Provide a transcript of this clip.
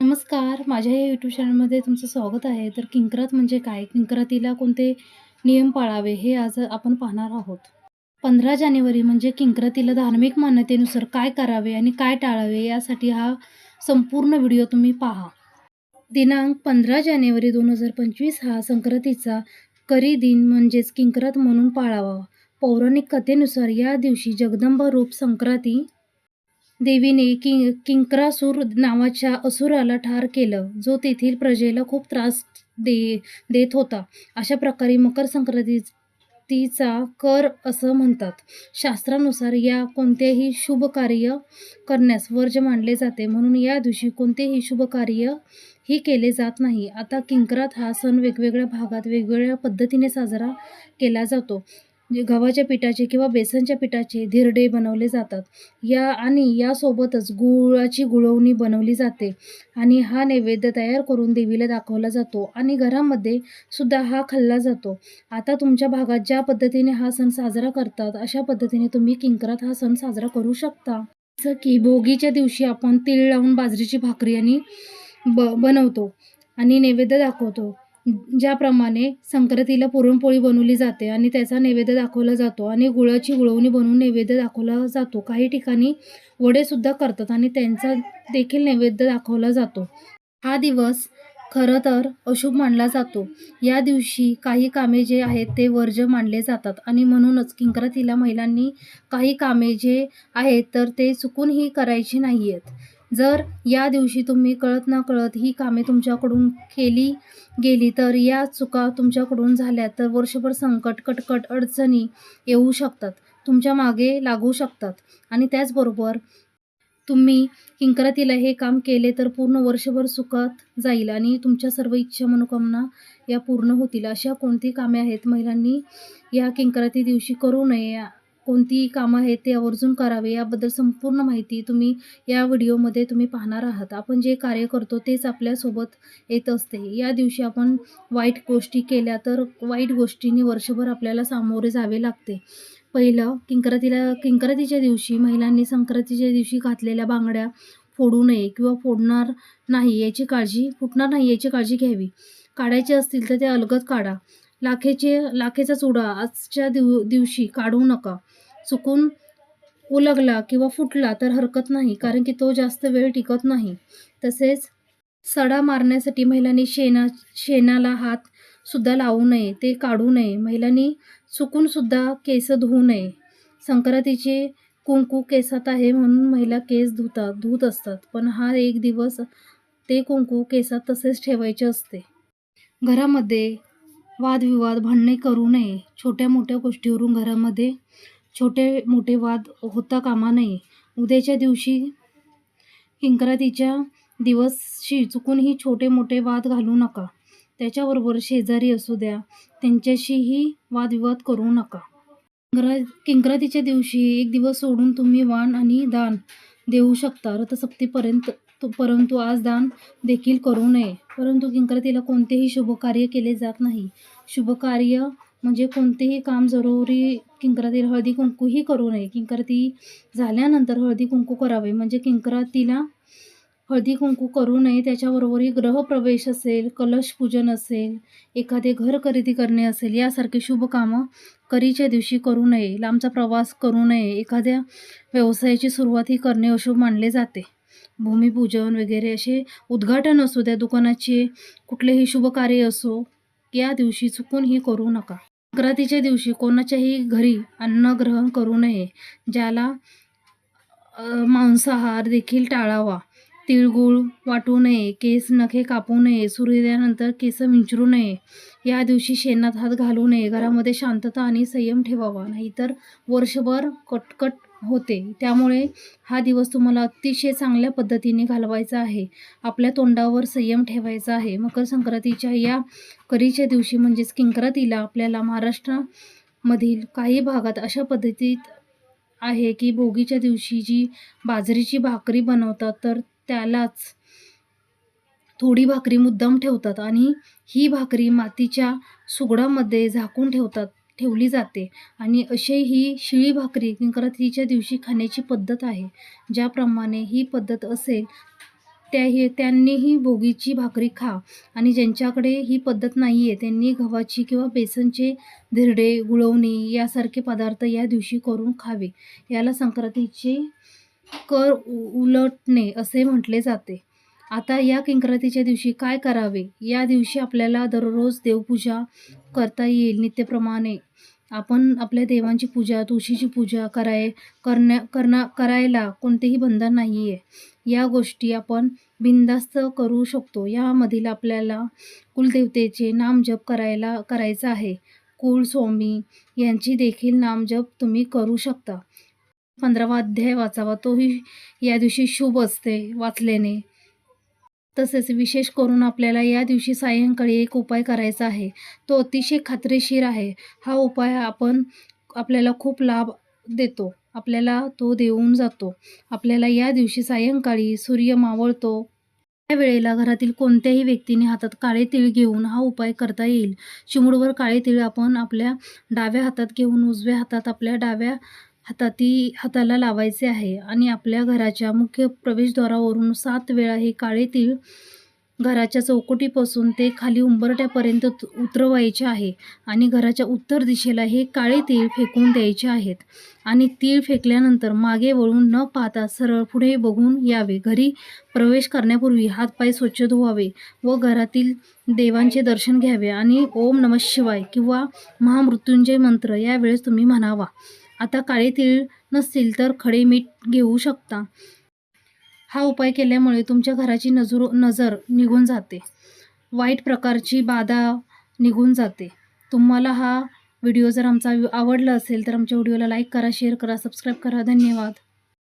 नमस्कार माझ्या या यूट्यूब चॅनलमध्ये तुमचं स्वागत आहे. तर किंक्रात म्हणजे काय? किंकरातीला कोणते नियम पाळावे हे आज आपण पाहणार आहोत. पंधरा जानेवारी म्हणजे किंक्रातीला धार्मिक मान्यतेनुसार काय करावे आणि काय टाळावे यासाठी हा संपूर्ण व्हिडिओ तुम्ही पहा. दिनांक पंधरा जानेवारी दोन हजार पंचवीस हा संक्रांतीचा करी दिन म्हणजेच किंक्रात म्हणून पाळावा. पौराणिक कथेनुसार या दिवशी जगदंबा रूप संक्रांती देवीने किं किंकरासूर नावाच्या असुराला ठार केलं जो तेथील प्रजेला खूप त्रास दे देत होता. अशा प्रकारे मकर संक्रांतीचा कर असं म्हणतात. शास्त्रानुसार या कोणतेही शुभ कार्य करण्यास वर्ज मानले जाते. म्हणून या दिवशी कोणतेही शुभ कार्य ही केले जात नाही. आता किंकरात हा सण वेगवेगळ्या भागात वेगवेगळ्या पद्धतीने साजरा केला जातो. जे गव्हाच्या पिठाचे किंवा बेसनच्या पिठाचे धिरडे बनवले जातात. या आणि यासोबतच गुळाची गुळवणी बनवली जाते आणि हा नैवेद्य तयार करून देवीला दाखवला जातो आणि घरामध्ये सुद्धा हा खाल्ला जातो. आता तुमच्या भागात ज्या पद्धतीने हा सण साजरा करतात अशा पद्धतीने तुम्ही किंकरात हा सण साजरा करू शकता. जसं की भोगीच्या दिवशी आपण तीळ लावून बाजरीची भाकरी आणि ब बनवतो आणि नैवेद्य दाखवतो. ज्याप्रमाणे संक्रांतीला पुरणपोळी बनवली जाते आणि त्याचा नैवेद्य दाखवला जातो आणि गुळाची गुळवणी बनवून नैवेद्य दाखवला जातो. काही ठिकाणी वडेसुद्धा करतात आणि त्यांचा देखील नैवेद्य दाखवला जातो. हा दिवस खरं तर अशुभ मानला जातो. या दिवशी काही कामे जे आहेत ते वर्ज मानले जातात आणि म्हणूनच किंक्रांतीला महिलांनी काही कामे जे आहेत तर ते चुकूनही करायची नाही आहेत जर या दिवशी तुम्ही कळत ना कळत ही कामे तुमच्याकडून केली गेली तर या चुका तुमच्याकडून झाल्या तर वर्षभर संकट कटकट अडचणी येऊ शकतात तुमच्या मागे लागू शकतात. आणि त्याचबरोबर तुम्ही किंकरातीला हे काम केले तर पूर्ण वर्षभर सुखात जाईल आणि तुमच्या सर्व इच्छा मनोकामना या पूर्ण होतील. अशा कोणती कामे आहेत महिलांनी या किंकराती दिवशी करू नये? कोणती कामं आहेत ते आवर्जून करावे याबद्दल संपूर्ण माहिती तुम्ही या व्हिडिओमध्ये तुम्ही पाहणार आहात. आपण जे कार्य करतो तेच आपल्यासोबत येत असते. या दिवशी आपण वाईट गोष्टी केल्या तर वाईट गोष्टींनी वर्षभर आपल्याला सामोरे जावे लागते. पहिलं किंक्रांतीला किंक्रांतीच्या दिवशी महिलांनी संक्रांतीच्या दिवशी घातलेल्या बांगड्या फोडू नये किंवा फोडणार नाही याची काळजी फुटणार नाही याची काळजी घ्यावी. काढायचे असतील तर ते अलगद काढा. लाखेचे लाखेचा चुडा आजच्या दिव दिवशी काढू नका. चुकून उलगला किंवा फुटला तर हरकत नाही कारण की तो जास्त वेळ टिकत नाही. तसेच सडा मारण्यासाठी महिलांनी शेणा शेणाला हात सुद्धा लावू नये ते काढू नये. महिलांनी चुकूनसुद्धा केस धुवू नये. संक्रांतीचे कुंकू केसात आहे म्हणून महिला केस धुतात धुत असतात पण हा एक दिवस ते कुंकू केसात तसेच ठेवायचे असते. घरामध्ये वादविवाद भांडणे करू नये. छोट्या मोठ्या गोष्टीवरून घरामध्ये छोटे मोठे वाद होता कामा नये. उद्याच्या दिवशी किंकरातीच्या दिवशी चुकूनही छोटे मोठे वाद घालू नका. त्याच्याबरोबर शेजारी असू द्या. त्यांच्याशीही वादविवाद करू नका. किंक्रा दिवशी एक दिवस सोडून तुम्ही वाण आणि दान देऊ शकता. रथसप्तीपर्यंत तो परंतु आज दान देखील करू नये. परंतु किंक्रांतीला कोणतेही शुभकार्य केले जात नाही. शुभकार्य म्हणजे कोणतेही काम जरुरी किंकरातील हळदी कुंकूही करू नये. किंक्रांती झाल्यानंतर हळदी कुंकू करावे. म्हणजे किंकरातीला हळदी कुंकू करू नये त्याच्याबरोबरही ग्रहप्रवेश असेल कलश पूजन असेल एखादे घर खरेदी करणे असेल यासारखे शुभ कामं करीच्या दिवशी करू नये लांबचा प्रवास करू नये एखाद्या व्यवसायाची सुरुवात ही करणे अशुभ मानले जाते. भूमिपूजन वगैरे असे उद्घाटन असू द्या दुकानाचे कुठलेही शुभ कार्य असो या दिवशी चुकूनही करू नका. संक्रांतीच्या दिवशी कोणाच्याही घरी अन्न ग्रहण करू नये ज्याला मांसाहार देखील टाळावा. तिळगुळ वाटू नये केस नखे कापू नये सूर्योदयानंतर केस विंचरू नये. या दिवशी शेणात हात घालू नये. घरामध्ये शांतता आणि संयम ठेवावा. नाहीतर वर्षभर कटकट होते. त्यामुळे हा दिवस तुम्हाला अतिशय चांगल्या पद्धतीने घालवायचा आहे. आपल्या तोंडावर संयम ठेवायचा आहे. मकर संक्रांतीच्या या करीच्या दिवशी म्हणजेच किंक्रांतीला आपल्याला महाराष्ट्रामधील काही भागात अशा पद्धतीत आहे की भोगीच्या दिवशी जी बाजरीची भाकरी बनवतात तर त्यालाच थोडी भाकरी मुद्दाम ठेवतात आणि ही भाकरी मातीच्या सुगडामध्ये झाकून ठेवतात ठेवली जाते. आणि अशी ही शिळी भाकरी किंक्रांतीच्या दिवशी खाण्याची पद्धत आहे. ज्याप्रमाणे ही पद्धत असेल त्याही त्यांनीही भोगीची भाकरी खा. आणि ज्यांच्याकडे ही पद्धत नाही आहे त्यांनी गव्हाची किंवा बेसनचे धिरडे गुळवणी यासारखे पदार्थ या दिवशी करून खावे. याला संक्रांतीचे कर उलटणे असे म्हटले जाते. आता या किंक्रातीच्या दिवशी काय करावे? या दिवशी आपल्याला दररोज देवपूजा करता येईल नित्यप्रमाणे. आपण आपल्या देवांची पूजा तुळशीची पूजा कराय करण्या करणं करायला कोणतेही बंधन नाही आहे या गोष्टी आपण बिंदास्त करू शकतो. यामधील आपल्याला कुलदेवतेचे नामजप करायला करायचं आहे. कुलस्वामी यांची देखील नामजप तुम्ही करू शकता. पंधरावा अध्याय वाचावा. तोही या दिवशी शुभ असते वाचल्याने. तसेच विशेष करून आपल्याला या दिवशी सायंकाळी एक उपाय करायचा आहे. तो अतिशय खात्रीशीर आहे. हा उपाय आपण आपल्याला खूप लाभ देतो. आपल्याला तो देऊन जातो. आपल्याला या दिवशी सायंकाळी सूर्य मावळतो. त्या वेळेला घरातील कोणत्याही व्यक्तीने हातात काळे तीळ घेऊन हा उपाय करता येईल. चिमुडवर काळे तीळ आपण आपल्या डाव्या हातात घेऊन उजव्या हातात आपल्या डाव्या हाताती हाताला लावायचे आहे आणि आपल्या घराच्या मुख्य प्रवेशद्वारावरून सात वेळा हे काळे तीळ घराच्या चौकटीपासून ते खाली उंबरट्यापर्यंत उतरवायचे आहे आणि घराच्या उत्तर दिशेला हे काळे तीळ फेकून द्यायचे आहेत. आणि तीळ फेकल्यानंतर मागे वळून न पाहता सरळ पुढे बघून यावे. घरी प्रवेश करण्यापूर्वी हातपाय स्वच्छ धुवावे व घरातील देवांचे दर्शन घ्यावे आणि ओम नमः शिवाय किंवा महामृत्युंजय मंत्र यावेळेस तुम्ही म्हणावा. आता काळे तीळ नसतील तर खडे मीठ घेऊ शकता. हा उपाय केल्यामुळे तुमच्या घराची नजर नजर निघून जाते. वाईट प्रकारची बाधा निघून जाते. तुम्हाला हा व्हिडिओ जर आमचा आवडला असेल तर आमच्या व्हिडिओला लाईक करा शेअर करा सबस्क्राईब करा. धन्यवाद.